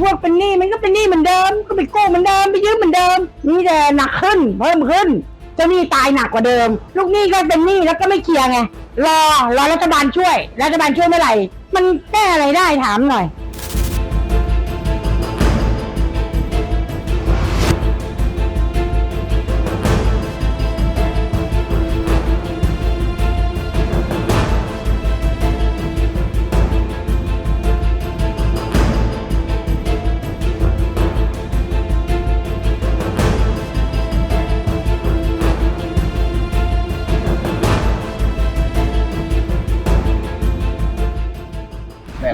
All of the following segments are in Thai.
พวกเป็นหนี้มันก็เป็นหนี้เหมือนเดิม ก็ไปกู้เหมือนเดิมไปยืมเหมือนเดิมนี่แต่หนักขึ้นเพิ่มขึ้นเจ้าหนี้ตายหนักกว่าเดิม ลูกหนี้ก็เป็นหนี้แล้วก็ไม่เคลียร์ไงรอรอรัฐบาลช่วย รัฐบาลช่วยเมื่อไหร่ มันแก้อะไรได้ถามหน่อย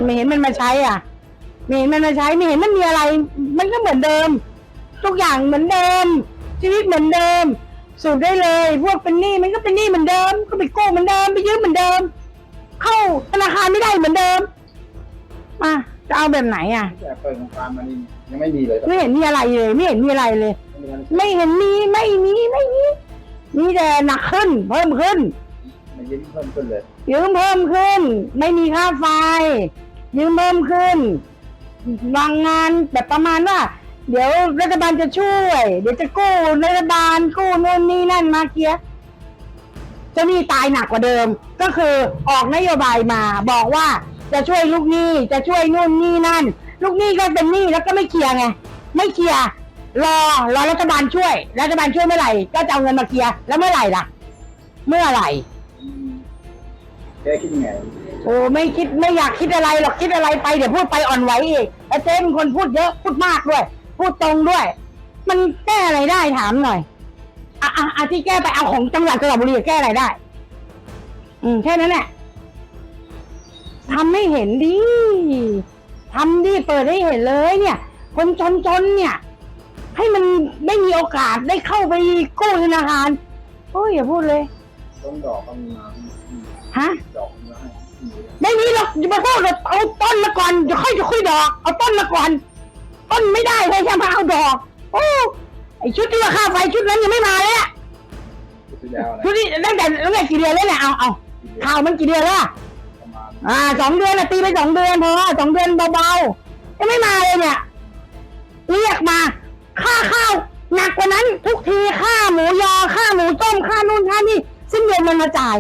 ไม่เห็นมันมาใช้อะไม่เห็นมันมาใช้ไม่เห็นมันมีอะไร มันก็เหมือนเดิม ทุกอย่างเหมือนเดิม ชีวิตเหมือนเดิม สูตรได้เลย พวกเป็นหนี้มันก็เป็นหนี้เหมือนเดิม ก็ไปกู้เหมือนเดิมไปยืมเหมือนเดิม เข้าธนาคารไม่ได้เหมือนเดิมมาจะเอาแบบไหนอะแต่เปิดโครงการมานี่ยังไม่มีเลยไม่เห็นมีอะไรเลย ไม่เห็นมีอะไรเลย ไม่เห็นมีไม่มีไม่มีมีแต่หนักขึ้น เพิ่มขึ้นมันยิ้มเพิ่มขึ้นเลย ยืมเพิ่มขึ้น ไม่มีค่าไฟ ยืมเพิ่มขึ้นบางงานแบบประมาณว่า เดี๋ยวรัฐบาลจะช่วย เดี๋ยวจะกู้รัฐบาลกู้นู่นนี่นั่นมาเคลียร์เจ้าหนี้ตายหนักกว่าเดิม ก็คือออกนโยบายมาบอกว่าจะช่วยลูกหนี้จะช่วยนู่นนี่นั่น ลูกหนี้ก็เป็นหนี้แล้วก็ไม่เคลียร์ไงไม่เคลียร์รอรอรัฐบาลช่วย รัฐบาลช่วยเมื่อไหร่ ก็จะเอาเงินมาเคลียร์แล้วเมื่อไหร่ล่ะ เมื่อไหร่ แกคิดยังไงโอ้ไม่คิดไม่อยากคิดอะไรหรอกคิดอะไรไปเดี๋ยวพูดไปอ่อนไหวอีกแล้วเจ๊เป็นคนพูดเยอะพูดมากด้วย พูดตรงด้วย มันแก้อะไรได้ถามหน่อยอะอะอะที่แก้ไปเอาของจังหวัดสระบุรีแก้อะไรได้ อืมแค่นั้นแหละทำให้เห็นดิทำดิเปิดให้เห็นเลยเนี่ย คนจนจนๆเนี่ย ให้มันไม่มีโอกาสได้เข้าไปกู้ธนาคารโอ้ยอย่าพูดเลย ต้นดอกก็มีมาอืมฮะดอกมีมาให้อืมไม่มีหรอกอย่ามาพูดเลยเอาต้นมาก่อนเดี๋ยวค่อยจะค่อยดอก เอาต้นมาก่อน ต้นไม่ได้เลยจะมาเอาดอก โอ้ไอชุดที่ว่าค่าไฟชุดนั้นยังไม่มาเลยอะชุดที่แล้วนะชุดนี้ตั้งแต่ตั้งแต่กี่เดือนแล้วเนี่ยเอาเอาข่าวมันกี่เดือนแล้วอะประมาณอ่าสองเดือนนะตีไปสองเดือนพอสองเดือนเบาๆยังไม่มาเลยเนี่ยเรียกมาค่าข้าวหนักกว่านั้นทุกทีค่าหมูยอค่าหมูต้มค่านู่นค่านี่ ซึ่งเดือนมันมาจ่าย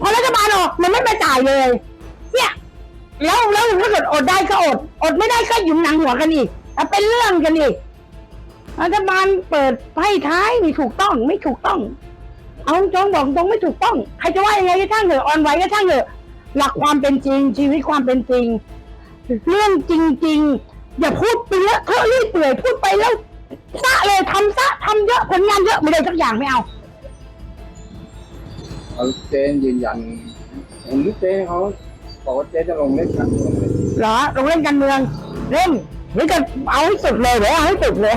พอรัฐบาลออกมันไม่มาจ่ายเลย เนี่ยแล้วแล้วถ้าเกิดอดได้ก็อด อดไม่ได้ก็หยุมหนังหัวกันอีกแล้วเป็นเรื่องกันอีกรัฐบาลเปิดไพ่ท้ายไม่ถูกต้องไม่ถูกต้อง เอาตรงบอกตรงไม่ถูกต้องใครจะว่ายังไงก็ช่างเถอะออนไว้ก็ช่างเถอะหลักความเป็นจริง ชีวิตความเป็นจริง เรื่องจริง ๆ อย่าพูดไปเลอะเทอะรื่เปื่อยพูดไปแล้วซะเลยทำซะทำเยอะผลงานเยอะไม่ได้สักอย่างไม่เอา เอาเจนยืนยันผมเจนเขาบอกว่าเจนจะลงเล่นการเมืองเลยเหรอลงเล่นการเมืองเล่นหรือจะเอาให้สุดเลยเดี๋ยวเอาให้สุดเลย